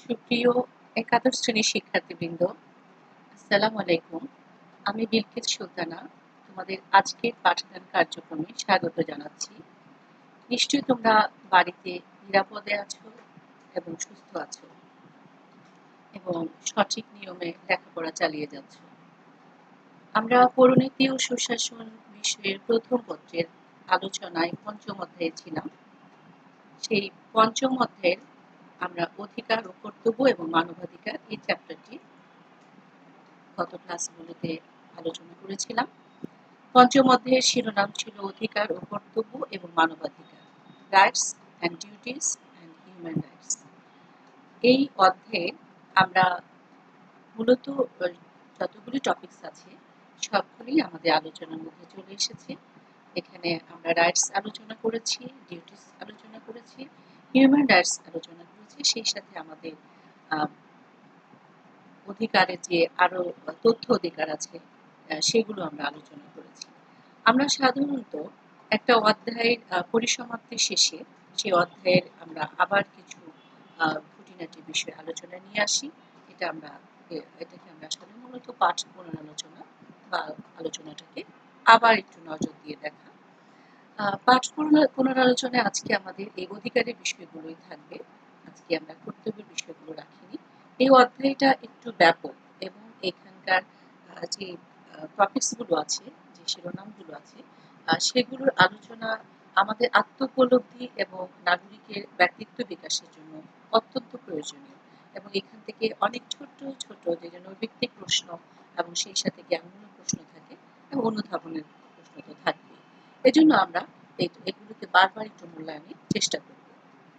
সুপ্রিয় একাদশ শ্রেণির শিক্ষার্থীবৃন্দ, আসসালামু আলাইকুম। আমি বিলকিস সুলতানা, তোমাদের আজকের পাঠদান কার্যক্রমে স্বাগত জানাচ্ছি। নিশ্চয়ই তোমরা বাড়িতে নিরাপদে আছো এবং সুস্থ আছো এবং সঠিক নিয়মে লেখাপড়া চালিয়ে যাচ্ছ। আমরা পরিণতি ও সুশাসন বিষয়ের প্রথম পত্রের আলোচনায় পঞ্চম অধ্যায়ে ছিলাম। সেই পঞ্চম অধ্যায়ের আমরা অধিকার ও কর্তব্য এবং মানবাধিকার এই চ্যাপ্টারটি গত ক্লাসগুলোতে আলোচনা করেছিলাম। পঞ্চম অধ্যায়ের শিরোনাম ছিল অধিকার ও কর্তব্য এবং মানবাধিকার rights and duties and human rights এই অধ্যায়ে আমরা মূলত যতগুলি টপিকস আছে সবগুলি আমাদের আলোচনার মধ্যে চলে এসেছে। এখানে আমরা রাইটস আলোচনা করেছি ডিউটিস আলোচনা করেছি হিউম্যান রাইটস আলোচনা করেছি সেই সাথে আমাদের অধিকারের যে আরও তথ্য অধিকার আছে সেগুলো আমরা আলোচনা করেছি। আমরা সাধারণত একটা অধ্যায়ের পরিসমাপ্তির শেষে সেই অধ্যায়ের আমরা আবার কিছু খুঁটিনাটি বিষয়ে আলোচনা নিয়ে আসি। এটা আমরা এটাকে আমরা মূলত পাঠ পুনরালোচনা বা আলোচনাটাকে আবার একটু নজর দিয়ে দেখা। পাঠ পুনরালোচনায় আজকে আমাদের এই অধিকারের বিষয়গুলোই থাকবে। আজকে আমরা কর্তব্যের বিষয়গুলো রাখিনি। এই অধ্যায়টা একটু ব্যাপক এবং এখানকার যে টপিকসগুলো আছে, যে শিরোনামগুলো আছে সেগুলোর আলোচনা আমাদের আত্মোপলব্ধি এবং নাগরিকের ব্যক্তিত্ব বিকাশের জন্য অত্যন্ত প্রয়োজনীয়। এবং এখান থেকে অনেক ছোট ছোট যে নৈবিত্তিক প্রশ্ন এবং সেই সাথে জ্ঞানমূলক প্রশ্ন থাকে এবং অনুধাবনের প্রশ্ন তো থাকবে এজন্য আমরা এগুলোকে বারবার একটু মূল্যায়নের চেষ্টা করব।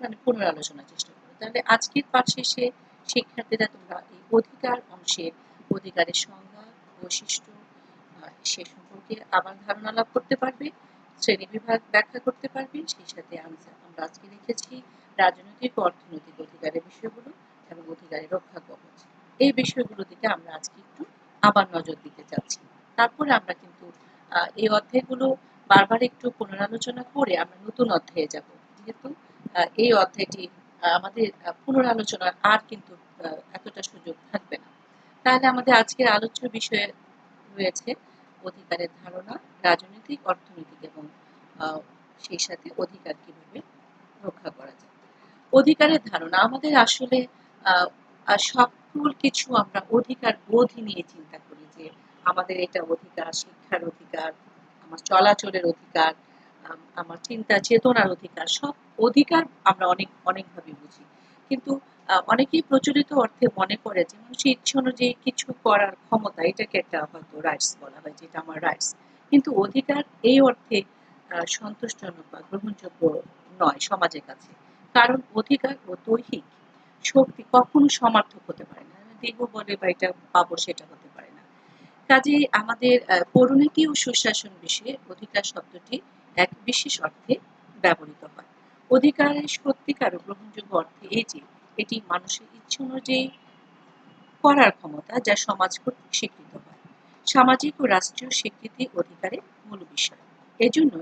মানে পুনরালোচনার চেষ্টা করব। তাহলে আজকের পাঠ শেষে শিক্ষার্থীরা তোমরা এই অধিকার অংশের অধিকারের সংজ্ঞা, বৈশিষ্ট্য সে সম্পর্কে আবার ধারণা লাভ করতে পারবে, শ্রেণি বিভাগ ব্যাখ্যা করতে পারবে, সেই সাথে আমরা আজকে লিখেছি রাজনৈতিক অর্থনৈতিক অধিকারের বিষয়গুলো এবং অধিকারের রক্ষা কবচ। এই বিষয়গুলো দিকে আমরা আজকে একটু আবার নজর দিতে চাচ্ছি। তারপরে আমরা কিন্তু এই অধ্যায়গুলো বারবার একটু পুনরালোচনা করে আমরা নতুন অধ্যায়ে যাব। যেহেতু এই অধ্যায়টি আমাদের পুনরালোচনার আর কিন্তু এতটা সুযোগ থাকবে না। তাহলে আমাদের আজকের আলোচ্য বিষয়ে রয়েছে অধিকারের ধারণা, রাজনৈতিক, অর্থনৈতিক এবং সেই সাথে অধিকার কীভাবে রক্ষা করা যায়। অধিকারের ধারণা, আমাদের আসলে সকল কিছু আমরা অধিকার বোধই নিয়ে চিন্তা করি যে আমাদের এটা অধিকার, শিক্ষার অধিকার আমার চলাচলের অধিকার আমার চিন্তা, চেতনার অধিকার, সব অধিকার আমরা অনেক, অনেকভাবে বুঝি। কিন্তু অনেকেই প্রচলিত অর্থে মনে করে যে মানুষের ইচ্ছে অনুযায়ী কিছু করার ক্ষমতা, এটাকে একটা হয়তো রাইটস বলা হয়, যেটা আমার রাইটস কিন্তু অধিকার এই অর্থে সন্তোষজনক বা গ্রহণযোগ্য নয় সমাজের কাছে। কারণ অধিকার ও দৈহিক শক্তি কখনো সমার্থক হতে পারে না। দেব বলে বা এটা পাবো সেটা কাজে আমাদের পরিণতি ও সুশাসন বিষয়ে অধিকার শব্দটি এক বিশেষ অর্থে ব্যবহৃত হয়। অধিকারের সত্যিকার ও গ্রহণযোগ্য অর্থে এই যে, এটি মানুষের ইচ্ছে অনুযায়ী করার ক্ষমতা যা সমাজ কর্তৃক স্বীকৃত হয়। সামাজিক ও রাষ্ট্রীয় স্বীকৃতি অধিকারের মূল বিষয়। এজন্য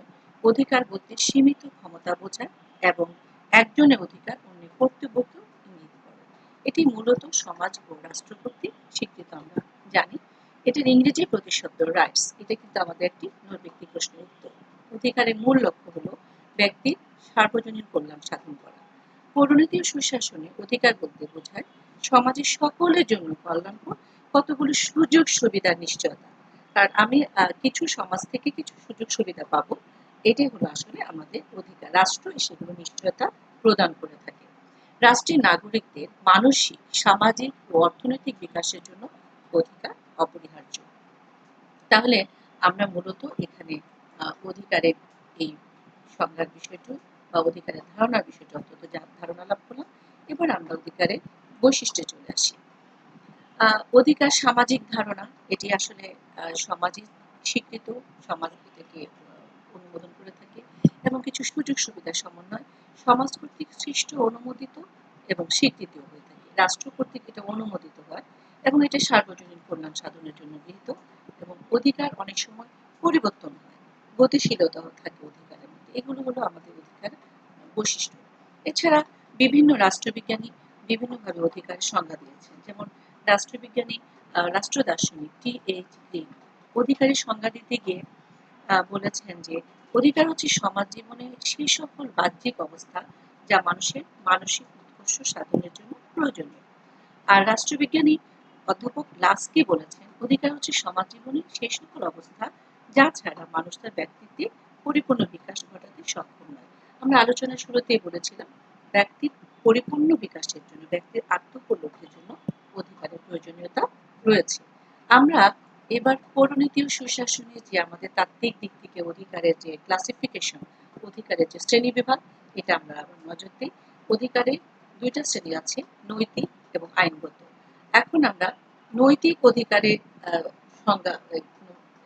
অধিকার বলতে সীমিত ক্ষমতা বোঝায় এবং একজনের অধিকার অন্য কর্তব্যকে ইঙ্গিত করে। এটি মূলত সমাজ ও রাষ্ট্র কর্তৃক স্বীকৃত, আমরা জানি। এটির ইংরেজি প্রতিশব্দ রাইটস এটা কিন্তু আমাদের একটি নৈর্ব্যক্তিক প্রশ্নের উত্তর। অধিকারের মূল লক্ষ্য হল ব্যক্তির সার্বজনীন কল্যাণ সাধন করা। পরিণতি ও সুশাসনে অধিকার বলতে বোঝায় সমাজের সকলের জন্য কল্যাণকর কতগুলো সুযোগ সুবিধার নিশ্চয়তা। কারণ আমি কিছু সমাজ থেকে কিছু সুযোগ সুবিধা পাবো। এটাই হলো আসলে আমাদের অধিকার। রাষ্ট্র সেগুলো নিশ্চয়তা প্রদান করে থাকে। রাষ্ট্রের নাগরিকদের মানসিক, সামাজিক ও অর্থনৈতিক বিকাশের জন্য অধিকার অপরিহার্য। তাহলে আমরা মূলত এখানে অধিকারের এই সংজ্ঞার বিষয়টি বা অধিকারের ধারণার বিষয়টি অন্তত ধারণা লাভ করলাম, এবার আমরা অধিকারের বৈশিষ্ট্যে চলে আসি। অধিকার সামাজিক ধারণা, এটি আসলে সমাজে স্বীকৃত, সমাজ থেকে অনুমোদন করে থাকে এবং কিছু সুযোগ সুবিধার সমন্বয় সমাজ কর্তৃক সৃষ্ট, অনুমোদিত এবং স্বীকৃতিও হয়ে থাকে। রাষ্ট্র কর্তৃক এটা অনুমোদিত হয়। এবং এটা সার্বজনীন কল্যাণ সাধনের জন্য গৃহীত এবং অধিকার অনেক সময় পরিবর্তন হয়। গতিশীলতাও থাকে অধিকারের মধ্যে। এগুলো হলো আমাদের অধিকার বৈশিষ্ট্য। এছাড়া বিভিন্ন রাষ্ট্রবিজ্ঞানী বিভিন্নভাবে অধিকারের সংজ্ঞা দিয়েছেন। যেমন রাষ্ট্রবিজ্ঞানী রাষ্ট্র দার্শনিক টি এইচ লিন অধিকারের সংজ্ঞা দিতে গিয়ে বলেছেন যে অধিকার হচ্ছে সমাজ জীবনে সেই সকল বাহ্যিক অবস্থা যা মানুষের মানসিক উৎকর্ষ সাধনের জন্য প্রয়োজনীয়। আর রাষ্ট্রবিজ্ঞানী অধ্যাপক লাস্কি বলেছেন, অধিকার হচ্ছে সমাজ জীবনে সেই সকল অবস্থা যা ছাড়া মানুষ তার ব্যক্তিত্বে পরিপূর্ণ বিকাশ ঘটাতে সক্ষম নয়। আমরা আলোচনার শুরুতেই বলেছিলাম ব্যক্তির পরিপূর্ণ বিকাশের জন্য, ব্যক্তির আত্মোপলব্ধির জন্য অধিকারের প্রয়োজনীয়তা রয়েছে। আমরা এবার পৌরনীতি ও সুশাসনে যে আমাদের তাত্ত্বিক দিক থেকে অধিকারের যে ক্লাসিফিকেশন অধিকারের যে শ্রেণি বিভাগ, এটা আমরা নজর দিই। অধিকারে দুইটা শ্রেণি আছে, নৈতিক এবং আইনগত। এখন আমরা নৈতিক অধিকারের সংজ্ঞা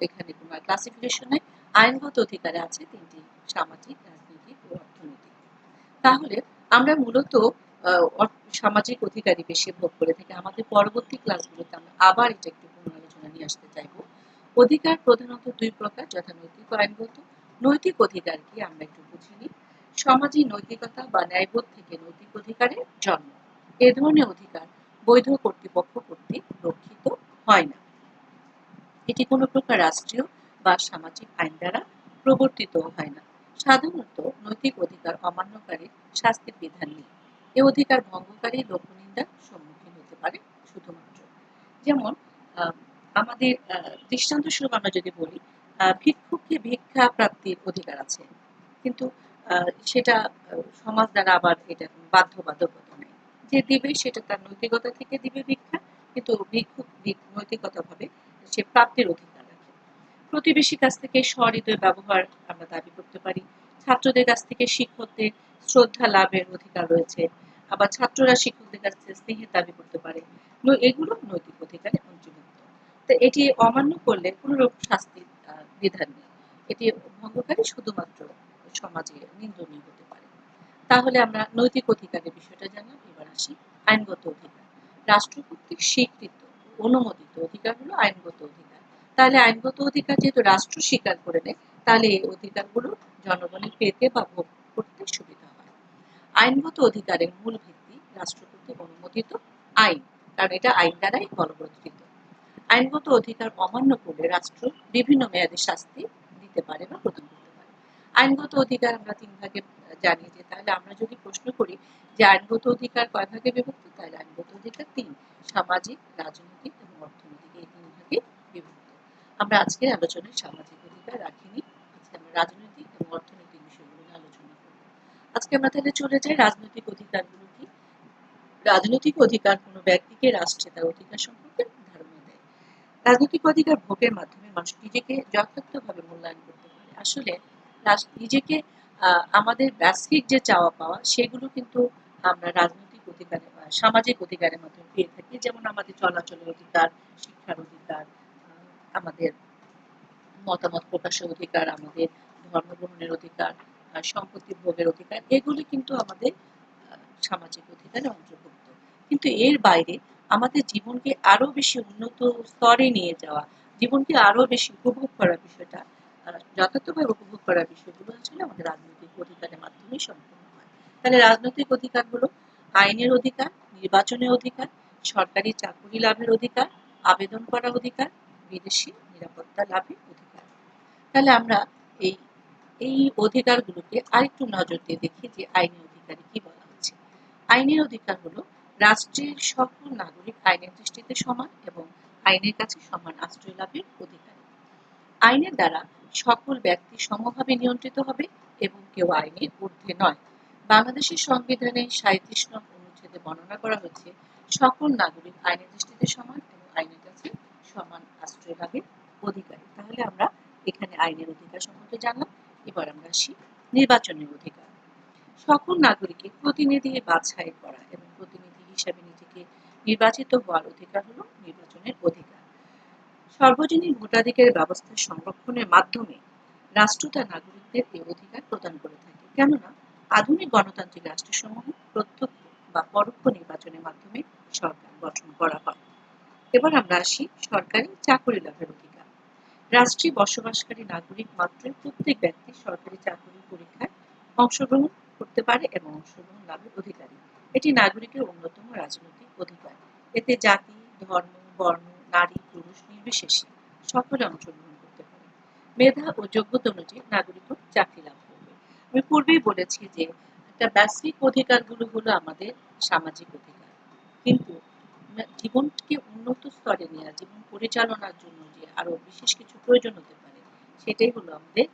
এখানে তোমার ক্লাসিফিকেশনে আইনগত অধিকারে আছে তিনটি সামাজিক, রাজনৈতিক ও অর্থনৈতিক। তাহলে আমরা মূলত সামাজিক অধিকারই বেশি ভোগ করে থাকি। আমাদের পরবর্তী ক্লাসগুলোতে আমরা আবার এটা একটু পুনরালোচনা নিয়ে আসতে চাইব। অধিকার প্রধানত দুই প্রকার যথা নৈতিক ও আইনগত। নৈতিক অধিকার কি আমরা একটু বুঝিনি সমাজী নৈতিকতা বা ন্যায়বোধ থেকে নৈতিক অধিকারের জন্ম। এ ধরনের অধিকার বৈধ কর্তৃপক্ষ কর্তৃক রক্ষিত হয় না। এটি কোনো প্রকার রাষ্ট্রীয় বা সামাজিক আইন দ্বারা প্রবর্তিত হয় না। সাধারণত নৈতিক অধিকার অমান্যকারী শাস্তির বিধান নেই। এ অধিকার ভঙ্গকারী লোকনিন্দার সম্মুখীন হতে পারে শুধুমাত্র। যেমন আমাদের দৃষ্টান্ত স্বরূপ আমরা যদি বলি ভিক্ষুককে ভিক্ষা প্রাপ্তির অধিকার আছে। কিন্তু সেটা সমাজ দ্বারা আবার এটা বাধ্যবাধকতা নেই। যে দিবে সেটা তার নৈতিকতা থেকে দিবে ভিক্ষা, কিন্তু ভিক্ষুক নৈতিকতা ভাবে সে প্রাপ্তির অধিকার রাখে। প্রতিবেশীর কাছ থেকে সহৃদয় ব্যবহার আমরা দাবি করতে পারি। ছাত্রদের কাছ থেকে শিক্ষকদের শ্রদ্ধা লাভের অধিকার রয়েছে। আবার ছাত্ররা শিক্ষকদের কাছ থেকে স্নেহের দাবি করতে পারে। এগুলো নৈতিক অধিকারে অন্তর্ভুক্ত। তো এটি অমান্য করলে কোন রকম শাস্তির বিধান নেই। এটি ভঙ্গকারী শুধুমাত্র সমাজে নিন্দনীয় হতে পারে। তাহলে আমরা নৈতিক অধিকারের বিষয়টা জানলাম এবার আসি আইনগত অধিকার। রাষ্ট্র কর্তৃক স্বীকৃত, অনুমোদিত অধিকার হলো আইনগত অধিকার। তাহলে আইনগত অধিকার যেহেতু রাষ্ট্র স্বীকার করে নেয়, তাহলে এই অধিকারগুলো জনগণের পেতে বা ভোগ করতে সুবিধা হয়। আইনগত অধিকারের মূল ভিত্তি রাষ্ট্র কর্তৃক অনুমোদিত আইন, কারণ এটা আইন দ্বারাই বলবৎকৃত। আইনগত অধিকার অমান্য করলে রাষ্ট্র বিভিন্ন মেয়াদে শাস্তি দিতে পারে বা প্রদান করতে পারে। আইনগত অধিকার আমরা তিন ভাগে জানি যে তাহলে আমরা যদি প্রশ্ন করি যে আইনগত অধিকার কয় ভাগে বিভক্ত, তাহলে আইনগত অধিকার তিন, সামাজিক, রাজনৈতিক এবং অর্থনৈতিক এই তিন ভাগে বিভক্ত। আমরা আজকের আলোচনায় সামাজিক অধিকার রাখিনি, আজকে আমরা রাজনৈতিক এবং অর্থনৈতিক বিষয়গুলো নিয়ে আলোচনা করব। আজকে আমরা তাহলে চলে যাই রাজনৈতিক অধিকারগুলো কি? রাজনৈতিক অধিকার কোনো ব্যক্তিকে রাষ্ট্রে তার অধিকার সম্পর্কে ধারণা দেয়। রাজনৈতিক অধিকার ভোগের মাধ্যমে মানুষ নিজেকে যথার্থভাবে মূল্যায়ন করতে পারে। আসলে নিজেকে আমাদের বেসিক যে চাওয়া পাওয়া, সেগুলো কিন্তু আমরা রাজনৈতিক অধিকারে বা সামাজিক অধিকারের মাধ্যমে পেয়ে থাকি। যেমন আমাদের চলাচলের অধিকার, শিক্ষার অধিকার আমাদের মতামত প্রকাশের অধিকার, আমাদের ধর্ম গ্রহণের অধিকার সম্পত্তি ভোগের অধিকার, এগুলি কিন্তু আমাদের সামাজিক অধিকারে অন্তর্ভুক্ত। কিন্তু এর বাইরে আমাদের জীবনকে আরও বেশি উন্নত স্তরে নিয়ে যাওয়া, জীবনকে আরও বেশি উপভোগ করার বিষয়টা যথার্থভাবে উপভোগ করার বিষয়গুলো আসলে আমাদের রাজনৈতিক অধিকারের মাধ্যমেই সম্পূর্ণ হয়। তাহলে রাজনৈতিক অধিকারগুলো আইনের অধিকার, নির্বাচনের অধিকার, সরকারি চাকরি লাভের অধিকার, আবেদন করার অধিকার, বিদেশি নিরাপত্তা লাভের অধিকার। তাহলে আমরা এই এই অধিকারগুলোকে আরেকটু নজর দিয়ে দেখি যে আইনের অধিকারে কি বলা হচ্ছে। আইনের অধিকার হলো রাষ্ট্রের সকল নাগরিক আইনের দৃষ্টিতে সমান এবং আইনের কাছে সমান আশ্রয় লাভের অধিকার। আইনের দ্বারা সকল ব্যক্তি সমভাবে নিয়ন্ত্রিত হবে এবং কেউ আইনের ঊর্ধ্বে নয়। বাংলাদেশের সংবিধানে সাঁত্রিশ নং অনুচ্ছেদে বর্ণনা করা হচ্ছে সকল নাগরিক আইনের দৃষ্টিতে সমান এবং আইনের কাছে সমান আশ্রয় লাভের অধিকারী। তাহলে আমরা এখানে আইনের অধিকার সম্পর্কে জানলাম, এবার আমরা আসি নির্বাচনের অধিকার। সকল নাগরিকের প্রতিনিধি বাছাই করা এবং প্রতিনিধি হিসাবে নিজেকে নির্বাচিত হওয়ার অধিকার হলো নির্বাচনের অধিকার। সর্বজনীন ভোটাধিকারের ব্যবস্থা সংরক্ষণের মাধ্যমে রাষ্ট্র তার নাগরিকদের এই অধিকার প্রদান করে থাকে। কেননা, আধুনিক গণতান্ত্রিক রাষ্ট্রসমূহ প্রত্যক্ষ বা পরোক্ষ নির্বাচনের মাধ্যমে সরকার গঠন করা হয়। এবার আমরা আসি সরকারি চাকরি লাভের অধিকার। রাষ্ট্রে বসবাসকারী নাগরিক মাত্রই প্রত্যেক ব্যক্তি সরকারি চাকরি পরীক্ষায় অংশগ্রহণ করতে পারে এবং অংশগ্রহণ লাভের অধিকারী। এটি নাগরিকের অন্যতম রাজনৈতিক অধিকার। এতে জাতি, ধর্ম, বর্ণ, নারী, পুরুষ নির্বিশেষে সকলে অংশগ্রহণ করতে পারে। মেধা ও যোগ্যতা অনুযায়ী নাগরিকও চাকরি লাভ করবে। আমি পূর্বেই বলেছি যে একটা বেসিক অধিকারগুলো হলো আমাদের সামাজিক অধিকার। কিন্তু জীবনকে উন্নত স্তরে নেওয়া জীবন পরিচালনার জন্য যে আরও বিশেষ কিছু প্রয়োজন হতে পারে, সেটাই হলো আমাদের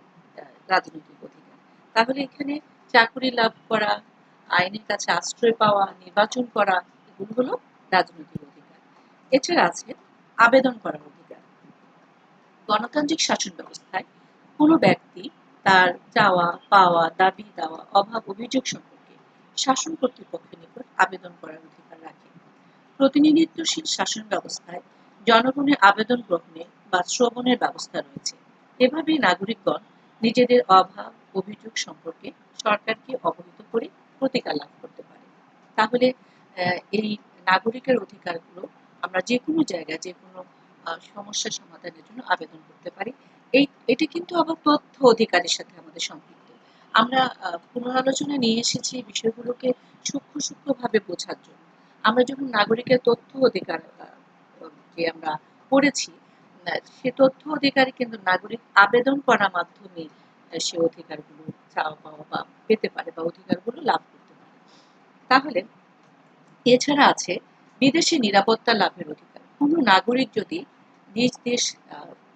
রাজনৈতিক অধিকার। তাহলে এখানে চাকরি লাভ করা, আইনের কাছে আশ্রয় পাওয়া, নির্বাচন করা, এগুলো হলো রাজনৈতিক অধিকার। এছাড়া আছে আবেদন করার অধিকার। গণতান্ত্রিক শাসন ব্যবস্থায় কোনো ব্যক্তি তার চাওয়া, পাওয়া, দাবি, দেওয়া, অভাব, অভিযোগ সম্পর্কে শাসন কর্তৃপক্ষের নিকট আবেদন করার অধিকার রাখে। প্রতিনিধিত্বশীল শাসন ব্যবস্থায় জনগণের আবেদন গ্রহণে বা শ্রবণের ব্যবস্থা রয়েছে। এভাবেই নাগরিকগণ নিজেদের অভাব, অভিযোগ সম্পর্কে সরকারকে অবহিত করে প্রতিকার লাভ করতে পারে। তাহলে এই নাগরিকের অধিকারগুলো আমরা যে কোনো জায়গায় যে কোনো সমস্যা সমাধানের জন্য আবেদন করতে পারি। এই, এটি কিন্তু আবার তথ্য অধিকারের সাথে আমাদের সম্পৃক্ত। আমরা পুনরালোচনা নিয়ে এসেছি বিষয়গুলোকে সূক্ষ্ম সূক্ষ্মভাবে বোঝার জন্য। আমরা যখন নাগরিকের তথ্য অধিকার যে আমরা পড়েছি সে তথ্য অধিকারে কিন্তু নাগরিক আবেদন করার মাধ্যমে সে অধিকারগুলো চাওয়া পাওয়া বা পেতে পারে বা অধিকারগুলো লাভ করতে পারে। তাহলে এছাড়া আছে বিদেশে নিরাপত্তা লাভের অধিকার। কোনো নাগরিক যদি নিজ দেশ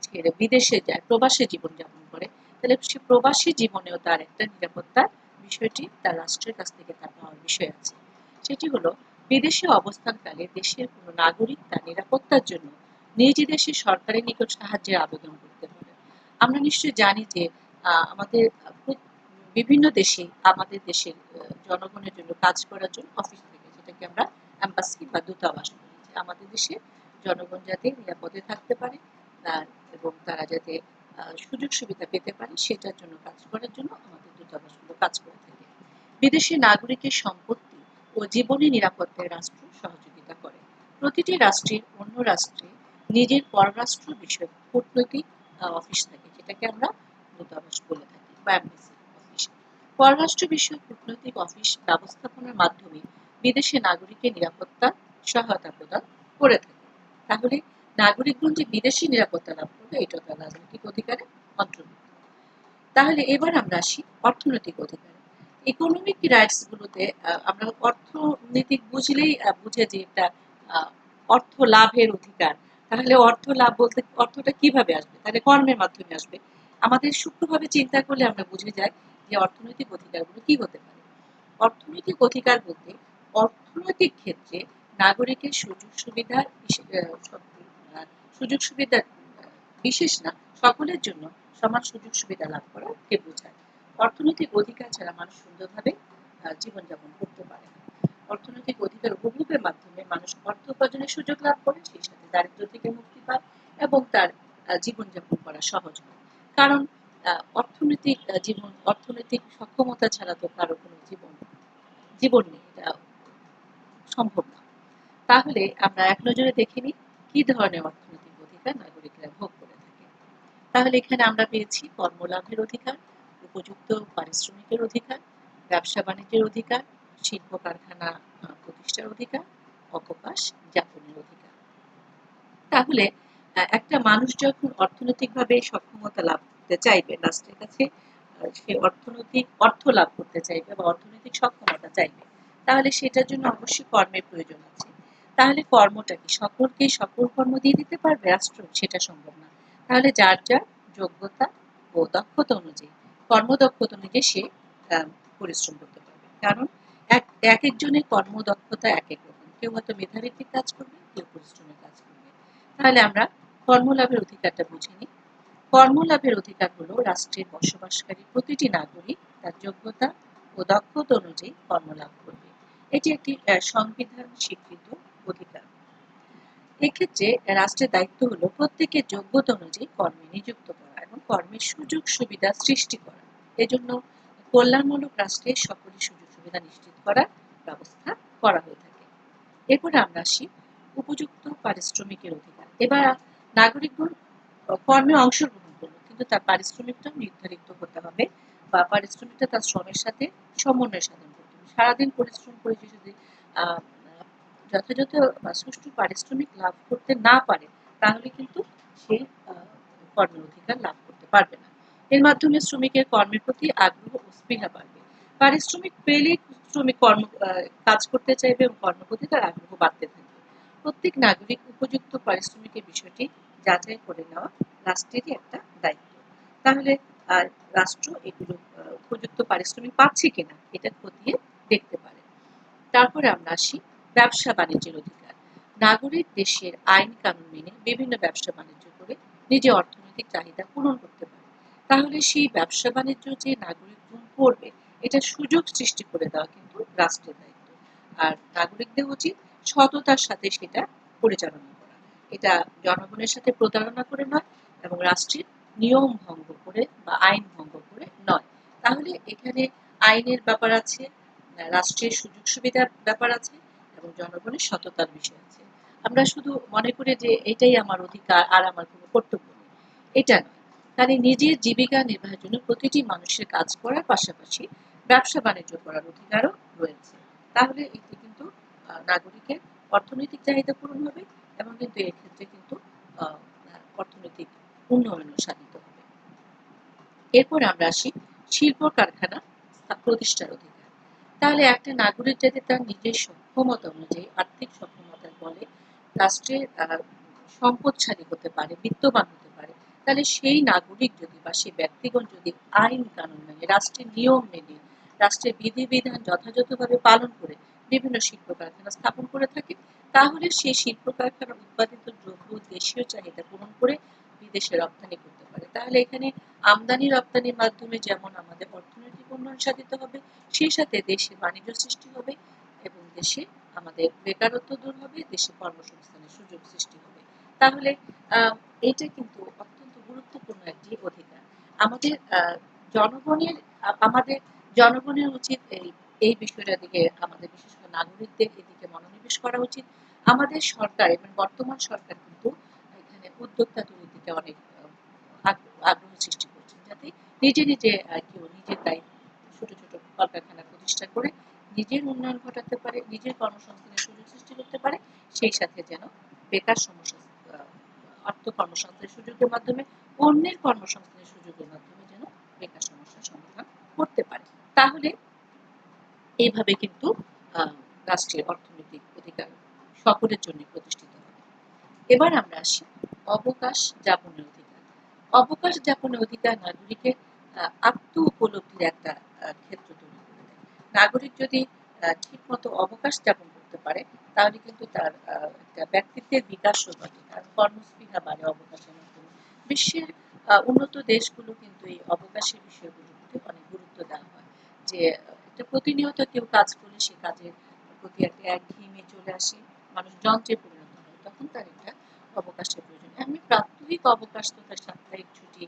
ছেড়ে বিদেশে যায়, প্রবাসী জীবনযাপন করে, তাহলে সে প্রবাসী জীবনেও তার একটা নিরাপত্তার বিষয়টি তার রাষ্ট্রের কাছ থেকে তার পাওয়ার বিষয় আছে। সেটি হলো, বিদেশে অবস্থানকালে দেশের কোনো নাগরিক তার নিরাপত্তার জন্য নিজ দেশে সরকারের নিকট সাহায্যের আবেদন করতে পারে। আমরা নিশ্চয়ই জানি যে আমাদের বিভিন্ন দেশে, আমাদের দেশের জনগণের জন্য কাজ করার জন্য অফিস থেকে, যেটাকে আমরা অ্যাম্বাসি বা দূতাবাস আমাদের দেশে জনগণ যাতে নিরাপদে থাকতে পারে, তার এবং তারা যাতে সুযোগ সুবিধা পেতে পারে, সেটার জন্য কাজ করার জন্য আমাদের দূতাবাসগুলো কাজ করে থাকে। বিদেশি নাগরিকের সম্পত্তি ও জীবনী নিরাপত্তায় রাষ্ট্র সহযোগিতা করে। প্রতিটি রাষ্ট্রের অন্য রাষ্ট্রে নিজের পররাষ্ট্র বিষয়ক কূটনৈতিক অফিস থাকে, যেটাকে আমরা দূতাবাস বলে থাকি, বা অফিস। পররাষ্ট্র বিষয়ক কূটনৈতিক অফিস ব্যবস্থাপনার মাধ্যমে বিদেশে নাগরিকের নিরাপত্তা সহায়তা প্রদান করে থাকে। তাহলে নাগরিকগণ যে বিদেশি নিরাপত্তা লাভ করবে এটা তার রাজনৈতিক অধিকারে অন্তর্ভুক্ত। তাহলে এবার আমরা আসি অর্থনৈতিক অধিকার। ইকোনমিক রাইটস গুলোতে আমরা অর্থনৈতিক বুঝলেই বুঝে যে এটা অর্থ লাভের অধিকার। তাহলে অর্থ লাভ বলতে অর্থটা কীভাবে আসবে? তাহলে কর্মের মাধ্যমে আসবে। আমাদের সূক্ষ্মভাবে চিন্তা করলে আমরা বুঝে যাই যে অর্থনৈতিক অধিকারগুলো কি হতে পারে। অর্থনৈতিক অধিকার বলতে অর্থনৈতিক ক্ষেত্রে নাগরিকের সুযোগ সুবিধার সুযোগ সুবিধা বিশেষ না, সকলের জন্য সমান সুযোগ সুবিধা লাভ করা কে বোঝায়? অর্থনৈতিক অধিকার ছাড়া মানুষ সুন্দরভাবে জীবনযাপন করতে পারে না। অর্থনৈতিক অধিকার উপভোগের মাধ্যমে মানুষ অর্থ উপার্জনের সুযোগ লাভ করে, সেই সাথে দারিদ্র থেকে মুক্তি পায় এবং তার জীবনযাপন করা সহজ হয়। কারণ অর্থনৈতিক জীবন, অর্থনৈতিক সক্ষমতা ছাড়া তো কারও কোনো জীবন জীবন নেই, এটা সম্ভব না। তাহলে আমরা এক নজরে দেখে নিই কি ধরনের অর্থনৈতিক অধিকার নাগরিকরা ভোগ করে থাকে। তাহলে এখানে আমরা পেয়েছি কর্মলাভের অধিকার, উপযুক্ত পারিশ্রমিকের অধিকার, ব্যবসা বাণিজ্যের অধিকার, শিল্প কারখানা প্রতিষ্ঠার অধিকার, অবকাশ যাপনের অধিকার। তাহলে একটা মানুষ যখন অর্থনৈতিকভাবে সক্ষমতা লাভ করতে চাইবে, রাষ্ট্রের কাছে সে অর্থনৈতিক অর্থ লাভ করতে চাইবে বা অর্থনৈতিক সক্ষমতা চাইবে, তাহলে সেটার জন্য অবশ্যই কর্মের প্রয়োজন আছে। তাহলে কর্মটা কি? সকলকে সকল কর্ম দিয়ে দিতে পারবে রাষ্ট্র সেটা সম্ভব না। তাহলে যার যার যোগ্যতা ও দক্ষতা অনুযায়ী, কর্মদক্ষতা অনুযায়ী সে পরিশ্রম করতে পারবে। কারণ এক এক একজনের কর্মদক্ষতা এক এক রকম। কেউ হয়তো মেধাভিত্তিক কাজ করবে, কেউ পরিশ্রমের কাজ করবে। তাহলে আমরা কর্মলাভের অধিকারটা বুঝে নিই। কর্মলাভের অধিকার হলো রাষ্ট্রের বসবাসকারী প্রতিটি নাগরিক তার যোগ্যতা ও দক্ষতা অনুযায়ী কর্মলাভ করবে। এটি একটি সংবিধান স্বীকৃত অধিকার। এক্ষেত্রে রাষ্ট্রের দায়িত্ব হলো প্রত্যেকের যোগ্যতা অনুযায়ী কর্মে নিযুক্ত করা এবং কর্মের সুযোগ সুবিধা সৃষ্টি করা। এজন্য কল্যাণমূলক রাষ্ট্রের সকলের সুযোগ সুবিধা নিশ্চিত করার ব্যবস্থা করা হয়ে থাকে। এরপরে আমরা আসি উপযুক্ত পারিশ্রমিকের অধিকার। এবার নাগরিকগণ কর্মে অংশগ্রহণ করল কিন্তু তার পারিশ্রমিকটা নির্ধারিত হতে হবে বা পারিশ্রমিকটা তার শ্রমের সাথে সমন্বয় সাধন করতে হবে। সারাদিন পরিশ্রম করে যদি আহ, যথাযথ, বা সুষ্ঠু পারিশ্রমিক লাভ করতে না পারে, তাহলে কিন্তু সে কর্মের অধিকার লাভ করতে পারবে না। এর মাধ্যমে শ্রমিকের কর্মের প্রতি আগ্রহ ও স্পৃহা বাড়বে। পারিশ্রমিক পেলে শ্রমিক কর্ম কাজ করতে চাইবে এবং কর্মের প্রতি তার আগ্রহ বাড়তে থাকবে। প্রত্যেক নাগরিক উপযুক্ত পারিশ্রমিকের বিষয়টি যাচাই করে নেওয়া রাষ্ট্রেরই একটা দায়িত্ব। তাহলে রাষ্ট্র এগুলো উপযুক্ত পারিশ্রমিক পাচ্ছে কিনা, এটা খতিয়ে দেখতে পারে। তারপরে আমরা আসি ব্যবসা বাণিজ্যের অধিকার। নাগরিক দেশের আইন কানুন মেনে বিভিন্ন ব্যবসা বাণিজ্য করে নিজের অর্থনৈতিক চাহিদা পূরণ করতে পারে। তাহলে সেই ব্যবসা বাণিজ্য যে নাগরিকজন করবে, এটা সুযোগ সৃষ্টি করে দেওয়া কিন্তু রাষ্ট্রের দায়িত্ব। আর নাগরিকদের উচিত সততার সাথে সেটা পরিচালনা করা। এটা জনগণের সাথে প্রতারণা করে নয়, এবং রাষ্ট্রের নিয়ম ভঙ্গ করে বা আইন ভঙ্গ করে নয়। তাহলে এখানে আইনের ব্যাপার আছে, রাষ্ট্রের সুযোগ সুবিধার ব্যাপার আছে এবং জনগণের সততার বিষয় আছে। আমরা শুধু মনে করি যে এটাই আমার অধিকার আর আমার কোনো কর্তব্য নেই। এটা নয়। তাহলে নিজের জীবিকা নির্বাহের জন্য প্রতিটি মানুষের কাজ করার পাশাপাশি ব্যবসা বাণিজ্য করার অধিকারও রয়েছে। তাহলে এতে কিন্তু নাগরিকের অর্থনৈতিক চাহিদা পূরণ হবে এবং কিন্তু এক্ষেত্রে কিন্তু অর্থনৈতিক উন্নয়নও সাধিত হবে। এরপর আমরা আসি শিল্প কারখানা প্রতিষ্ঠার অধিকার। তাহলে একটা নাগরিক যাতে তার নিজের সক্ষমতা অনুযায়ী, আর্থিক সক্ষমতার বলে রাষ্ট্রের সম্পদশালী হতে পারে, বিত্তবান হতে পারে। তাহলে সেই নাগরিক যদি বা সেই ব্যক্তিগণ যদি আইন কানুন মেনে, রাষ্ট্রের নিয়ম মেনে, রাষ্ট্রের বিধিবিধান যথাযথভাবে পালন করে বিভিন্ন শিল্প কারখানা স্থাপন করে থাকে, তাহলে সেই শিল্প কারখানার উৎপাদিত দ্রব্য, দেশীয় চাহিদা পূরণ করে বিদেশে রপ্তানি করতে পারে। তাহলে এখানে আমদানি রপ্তানির মাধ্যমে যেমন আমাদের অর্থনৈতিক উন্নয়ন সাধিত হবে, সেই সাথে দেশে বাণিজ্য সৃষ্টি হবে দেশে আমাদের বেকারত্ব দূর হবে, দেশে কর্মসংস্থানের সুযোগ সৃষ্টি হবে। তাহলে এটা কিন্তু অত্যন্ত গুরুত্বপূর্ণ একটি অধিকার। আমাদের জনগণের আমাদের জনগণের উচিত এই এই বিষয়টার দিকে আমাদের বিশেষ করে নাগরিকদের এদিকে মনোনিবেশ করা উচিত। আমাদের সরকার এবং বর্তমান সরকার কিন্তু এখানে উদ্যোক্তা তৈরির অনেক আগ- আগ্রহ সৃষ্টি করছেন। যাতে নিজে নিজে কেউ নিজের দায়িত্ব, ছোট ছোট কলকারখানা প্রতিষ্ঠা করে নিজের উন্নয়ন ঘটাতে পারে, নিজের কর্মসংস্থানের সুযোগ সৃষ্টি করতে পারে, সেই সাথে যেন বেকার সমস্যা অর্থ কর্মসংস্থানের সুযোগের মাধ্যমে, অন্যের কর্মসংস্থানের সুযোগের মাধ্যমে যেন বেকার সমস্যার সমাধান করতে পারে। তাহলে এইভাবে কিন্তু রাষ্ট্রের অর্থনৈতিক অধিকার সকলের জন্য প্রতিষ্ঠিত হবে। এবার আমরা আসি অবকাশ যাপনের অধিকার। অবকাশ যাপনের অধিকার নাগরিকের আত্ম উপলব্ধির একটা ক্ষেত্র তৈরি নাগরিক যদি ঠিক মতো অবকাশ যাপন করতে পারে, তাহলে কিন্তু তার ব্যক্তিত্বের বিকাশও ঘটে, তার কর্মস্পৃহা বাড়ে অবকাশের মাধ্যমে। বিশ্বের উন্নত দেশগুলো কিন্তু এই অবকাশের বিষয়গুলোর প্রতি অনেক গুরুত্ব দেওয়া হয়। যে, একটা প্রতিনিয়ত কেউ কাজ করলে সে কাজের প্রতি একটা একঘেয়েমি চলে আসে, মানুষ যন্ত্রে পরিণত হয়, তখন তার একটা অবকাশের প্রয়োজন। এমনি প্রাত্যহিক অবকাশ তো তার সাপ্তাহিক ছুটি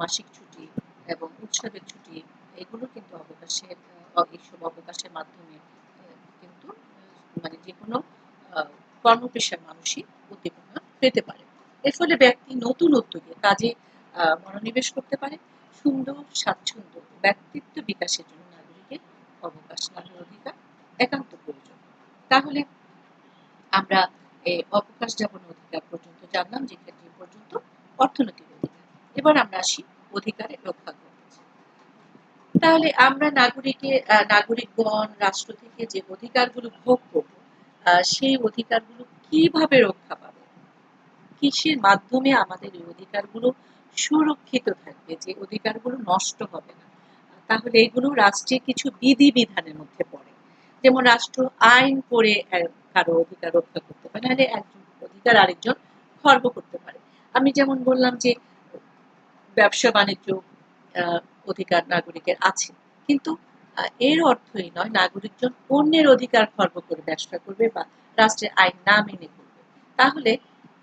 মাসিক ছুটি এবং উৎসবের ছুটি এগুলো কিন্তু অবকাশের এইসব অবকাশের মাধ্যমে কিন্তু মানে যে কোনো কর্মপেশার মানুষই উদ্দীপনা পেতে পারে। এর ফলে ব্যক্তি নতুন উদ্যোগে কাজে মনোনিবেশ করতে পারে। সুন্দর, স্বাচ্ছন্দ্য ব্যক্তিত্ব বিকাশের জন্য নাগরিকের অবকাশ লাভের অধিকার একান্ত প্রয়োজন। তাহলে আমরা এই অবকাশ যাপনের অধিকার পর্যন্ত জানলাম, যে পর্যন্ত অর্থনৈতিক অধিকার। এবার আমরা আসি অধিকারে রক্ষা তাহলে আমরা নাগরিকে নাগরিকগণ, রাষ্ট্র থেকে যে অধিকারগুলো ভোগ করব সেই অধিকারগুলো কীভাবে রক্ষা পাবো? কিসের মাধ্যমে আমাদের এই অধিকারগুলো সুরক্ষিত থাকবে, যে অধিকারগুলো নষ্ট হবে না? তাহলে এগুলো রাষ্ট্রের কিছু বিধিবিধানের মধ্যে পড়ে। যেমন রাষ্ট্র আইন করে কারও অধিকার রক্ষা করতে পারে, নাহলে একজন অধিকার আরেকজন খর্ব করতে পারে। আমি যেমন বললাম যে ব্যবসা বাণিজ্য অধিকার নাগরিকের আছে। কিন্তু এর অর্থই নয় নাগরিকজন অন্যের অধিকার খর্ব করে ব্যবসা করবে বা রাষ্ট্রের আইন না মেনে করবে। তাহলে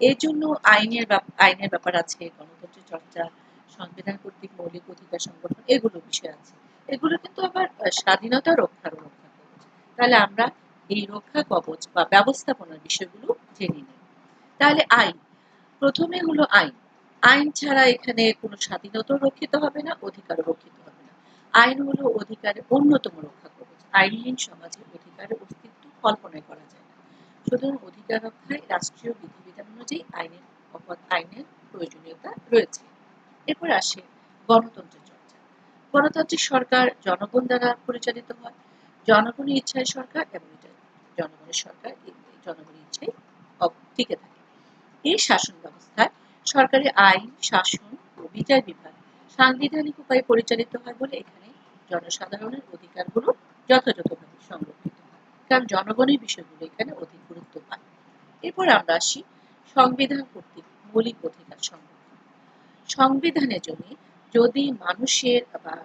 এর জন্য আইনের আইনের ব্যাপার আছে গণতন্ত্রের চর্চা, সংবিধান কর্তৃক মৌলিক অধিকার সংগঠন, এগুলো বিষয় আছে। এগুলো কিন্তু আবার স্বাধীনতা রক্ষার রক্ষা কবচ। তাহলে আমরা এই রক্ষা কবচ বা ব্যবস্থাপনার বিষয়গুলো জেনে নিই। তাহলে আইন। প্রথমে হলো আইন। আইন ছাড়া এখানে কোনো স্বাধীনতাও রক্ষিত হবে না, অধিকারও রক্ষিত হবে না। আইন হলো অধিকারের অন্যতম রক্ষা কবচ। আইনহীন সমাজে অধিকারের অস্তিত্ব কল্পনায় করা যায় না। সুতরাং অধিকার রক্ষায় রাষ্ট্রীয় বিধিবিধান অনুযায়ী আইনের আইনের প্রয়োজনীয়তা রয়েছে। এরপর আসে গণতন্ত্রের চর্চা। গণতান্ত্রিক সরকার জনগণ দ্বারা পরিচালিত হয়। জনগণের ইচ্ছায় সরকার এবং এটা জনগণের সরকার, জনগণের ইচ্ছায় টিকে থাকে। এই শাসন ব্যবস্থায় সরকারি আইন, শাসন ও বিচার বিভাগ সাংবিধানিক উপায়ে পরিচালিত হয় বলে এখানে জনসাধারণের অধিকারগুলো যথাযথভাবে সংরক্ষিত হয়। কারণ জনগণের বিষয়গুলো এখানে অধিক গুরুত্ব পায়। এরপর আমরা আসি সংবিধান কর্তৃক মৌলিক অধিকার সংরক্ষণ। সংবিধানের জন্য যদি মানুষের বা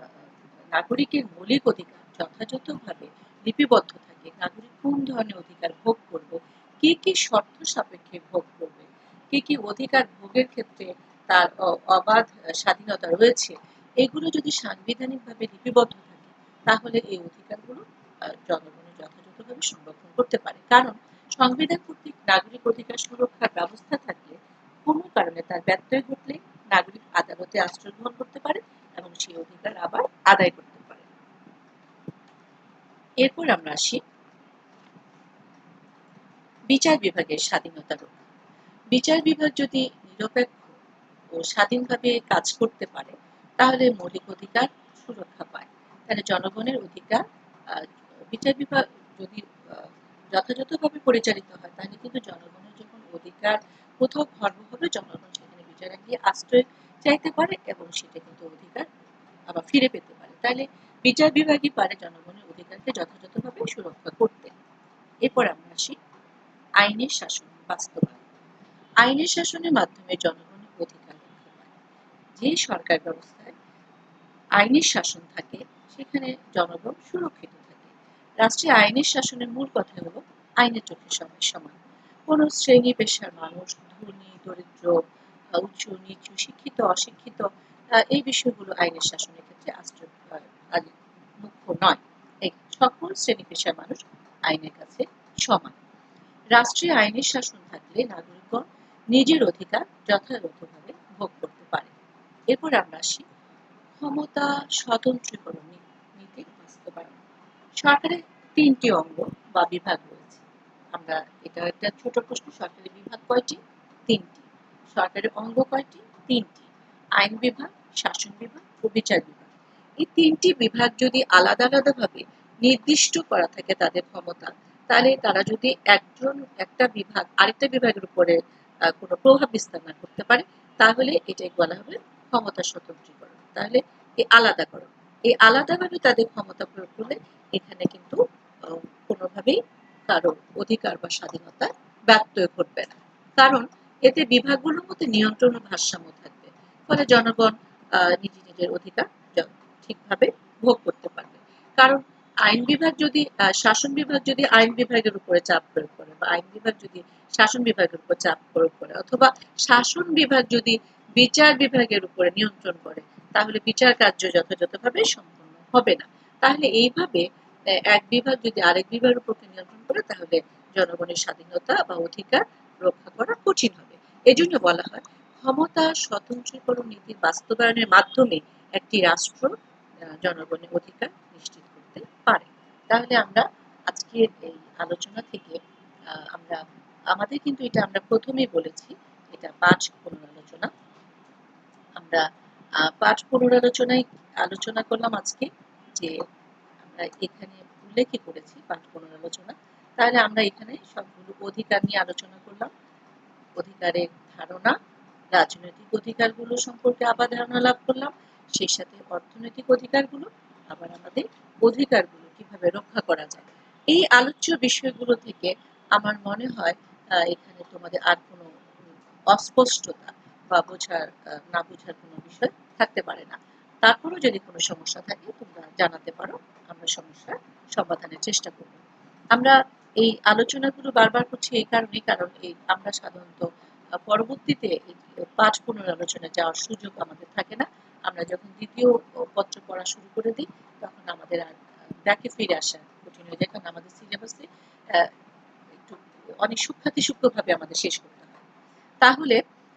নাগরিকের মৌলিক অধিকার যথাযথভাবে লিপিবদ্ধ থাকে, নাগরিক কোন ধরনের অধিকার ভোগ করবে, কি কি শর্ত সাপেক্ষে ভোগ কি কি অধিকার ভোগের ক্ষেত্রে তার অবাধ স্বাধীনতা রয়েছে, এগুলো যদি সাংবিধানিকভাবে লিপিবদ্ধ থাকে, তাহলে এই অধিকারগুলো জনগণের যথাযথভাবে সংরক্ষণ করতে পারে। কারণ সংবিধান কর্তৃক নাগরিক অধিকার সুরক্ষার ব্যবস্থা থাকলে কোনো কারণে তার ব্যত্যয় ঘটলে নাগরিক আদালতে আশ্রয় গ্রহণ করতে পারে এবং সেই অধিকার আবার আদায় করতে পারে। এরপর আমরা আসি বিচার বিভাগের স্বাধীনতা বিচার বিভাগ যদি নিরপেক্ষ ও স্বাধীনভাবে কাজ করতে পারে, তাহলে মৌলিক অধিকার সুরক্ষা পায়। তাহলে জনগণের অধিকার বিচার বিভাগ যদি যথাযথভাবে পরিচালিত হয়, তাহলে কিন্তু জনগণের যখন অধিকার কোথাও খর্ব হবে, জনগণ সেখানে বিচারে গিয়ে আশ্রয় চাইতে পারে এবং সেটা কিন্তু অধিকার আবার ফিরে পেতে পারে। তাহলে বিচার বিভাগই পারে জনগণের অধিকারকে যথাযথভাবে সুরক্ষা করতে। এরপর আমরা আসি আইনের শাসন বাস্তবায়ন। আইনের শাসনের মাধ্যমে জনগণের অধিকার যে সরকার ব্যবস্থায় আইনের শাসন থাকে, সেখানে জনগণ সুরক্ষিত থাকে। রাষ্ট্রীয় আইনের শাসনের মূল কথা হলো আইনের চোখে সবাই সমান। কোন শ্রেণি, পেশার মানুষ, ধনী, দরিদ্র উচ্চ, নিচু, শিক্ষিত, অশিক্ষিত এই বিষয়গুলো আইনের শাসনের ক্ষেত্রে আশ্রয় মুখ্য নয়। সকল শ্রেণি, পেশার মানুষ আইনের কাছে সমান। রাষ্ট্রীয় আইনের শাসন থাকলে নাগরিকগণ নিজের অধিকার যথাযথভাবে ভোগ করতে পারে। এরপর আমরা আসি ক্ষমতা স্বতন্ত্রীকরণ নীতির বাস্তবায়ন। সরকারের তিনটি অঙ্গ বা বিভাগ রয়েছে। আমরা এটা একটা ছোট প্রশ্ন সরকারি বিভাগ কয়টি? তিনটি। সরকারের অঙ্গ কয়টি? তিনটি। আইন বিভাগ, শাসন বিভাগ ও বিচার বিভাগ। এই তিনটি বিভাগ যদি আলাদা আলাদাভাবে নির্দিষ্ট করা থাকে তাদের ক্ষমতা, তাহলে তারা যদি একজন একটা বিভাগ, আরেকটা বিভাগের উপরে কোনো প্রভাব বিস্তার না করতে পারে, তাহলে এটাই বলা হবে ক্ষমতা স্বতন্ত্রীকরণ। তাহলে এই আলাদাকরণ। এই আলাদাভাবে তাদের ক্ষমতা প্রয়োগ করলে এখানে কিন্তু কোনোভাবেই কারও অধিকার বা স্বাধীনতা ব্যত্যয় ঘটবে না। কারণ এতে বিভাগগুলোর মধ্যে নিয়ন্ত্রণ ও ভারসাম্য থাকবে। ফলে জনগণ নিজে নিজের অধিকার ঠিকভাবে ভোগ করতে পারবে। কারণ আইন বিভাগ যদি শাসন বিভাগ যদি আইন বিভাগের উপরে চাপ প্রয়োগ বা আইন বিভাগ যদি শাসন বিভাগের উপর চাপ প্রয়োগ করে অথবা শাসন বিভাগ যদি বিচার বিভাগের উপরে নিয়ন্ত্রণ করে, তাহলে বিচার কার্য যথাযথভাবে সম্পন্ন হবে না। তাহলে এইভাবে এক বিভাগ যদি আরেক বিভাগের নিয়ন্ত্রণ করে, তাহলে জনগণের স্বাধীনতা বা অধিকার রক্ষা করা কঠিন হবে। বলা হয়, ক্ষমতা স্বতন্ত্রীকরণ নীতির বাস্তবায়নের মাধ্যমে একটি রাষ্ট্র জনগণের অধিকার নিশ্চিত করতে পারে। তাহলে আমরা আজকের এই আলোচনা থেকে আমরা, আমাদের কিন্তু এটা আমরা প্রথমেই বলেছি, এটা পাঁচ পুনরালোচনা। আমরা পাঠ পুনরালোচনায় আলোচনা করলাম আজকে যে আমরা এখানে উল্লেখই করেছি পাঠ পুনরালোচনা। তাহলে আমরা এখানে সবগুলো অধিকার নিয়ে আলোচনা করলাম। অধিকারের ধারণা, রাজনৈতিক অধিকারগুলো সম্পর্কে আবার ধারণা লাভ করলাম, সেই সাথে অর্থনৈতিক অধিকারগুলো, আবার আমাদের অধিকারগুলো কীভাবে রক্ষা করা যায়। এই আলোচ্য বিষয়গুলো থেকে আমার মনে হয় এখানে তোমাদের আর কোনো অস্পষ্টতা বা বোঝার না বোঝার কোনো বিষয় থাকতে পারে না। তারপরও যদি কোনো সমস্যা থাকে, তোমরা জানাতে পারো, আমরা সমস্যার সমাধানের চেষ্টা করব। আমরা এই আলোচনাগুলো বারবার করছি এই কারণে কারণ এই আমরা সাধারণত পরবর্তীতে পাঠ পুনরালোচনা যাওয়ার সুযোগ আমাদের থাকে না। আমরা যখন দ্বিতীয় পত্র পড়া শুরু করে দিই, তখন আমাদের আর ব্যাকে ফিরে আসা কঠিন হয়ে যায়, কারণ আমাদের সিলেবাসে অনেক সূক্ষাতি সূক্ষ্মভাবে আমাদের শেষ করতে হয়। তাহলে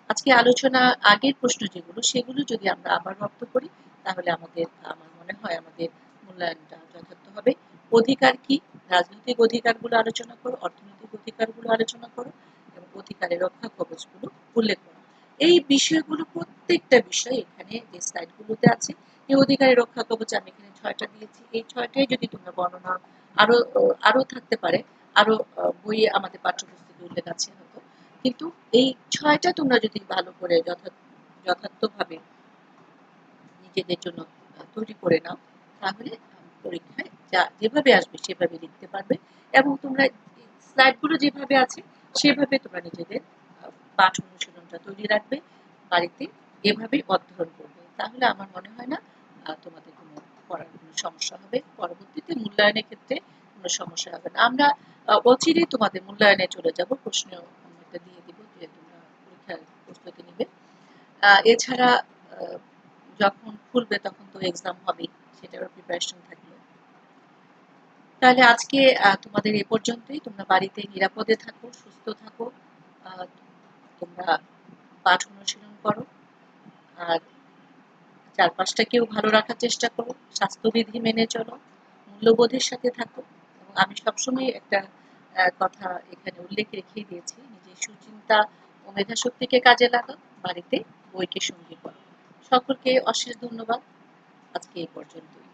আজকে আলোচনা আগের প্রশ্ন যেগুলো, সেগুলো যদি আমরা আবার রপ্ত করি, তাহলে আমাদের, আমার মনে হয় আমাদের মূল্যায়নটা যথার্থ হবে। অধিকার কি? রাজনৈতিক অধিকারগুলো আলোচনা করো, অর্থনৈতিক অধিকারগুলো আলোচনা করো এবং অধিকারের রক্ষা কবচগুলো উল্লেখ করো। এই বিষয়গুলো প্রত্যেকটা বিষয় এখানে যে স্লাইডগুলোতে আছে, এই অধিকারের রক্ষা কবচ আমি এখানে ছয়টা দিয়েছি। এই ছয়টাই যদি তোমরা বর্ণনা আরও আরও থাকতে পারে আরও বইয়ে আমাদের পাঠ্যপুস্তকে উল্লেখ আছে হয়তো। কিন্তু এই ছয়টা তোমরা যদি ভালো করে যথার্থভাবে নিজেদের জন্য তৈরি করে নাও, তাহলে পরীক্ষায় যা যেভাবে আসবে সেভাবে লিখতে পারবে এবং তোমরা স্লাইডগুলো যেভাবে আছে সেভাবে তোমরা নিজেদের পাঠ অনুশীলনটা তৈরি রাখবে, বাড়িতে এভাবেই অধ্যয়ন করবে। তাহলে আমার মনে হয় না তোমাদের কোনো পড়ার কোনো সমস্যা হবে। পরবর্তীতে মূল্যায়নের ক্ষেত্রে কোনো সমস্যা হবে না। আমরা অচিরে তোমাদের মূল্যায়নে চলে যাব। প্রশ্ন দিয়ে দিব যে তোমরা পরীক্ষার প্রস্তুতি নিবে। এছাড়া যখন খুলবে তখন তো এক্সাম হবে সেটারও প্রিপারেশন থাকবে। তাহলে আজকে তোমাদের এ পর্যন্তই। তোমরা বাড়িতে নিরাপদে থাকো, সুস্থ থাকো। তোমরা পাঠ অনুশীলন করো। আর চারপাশটাকেও ভালো রাখার চেষ্টা করো। স্বাস্থ্যবিধি মেনে চলো। মূল্যবোধের সাথে থাকো। আমি সবসময় একটা কথা এখানে উল্লেখ রেখে দিয়েছি। যে সুচিন্তা ও মেধা মেধাশক্তিকে কাজে লাগাও, বাড়িতে বইকে সঙ্গী করো। সকলকে অশেষ ধন্যবাদ। আজকে এই পর্যন্তই।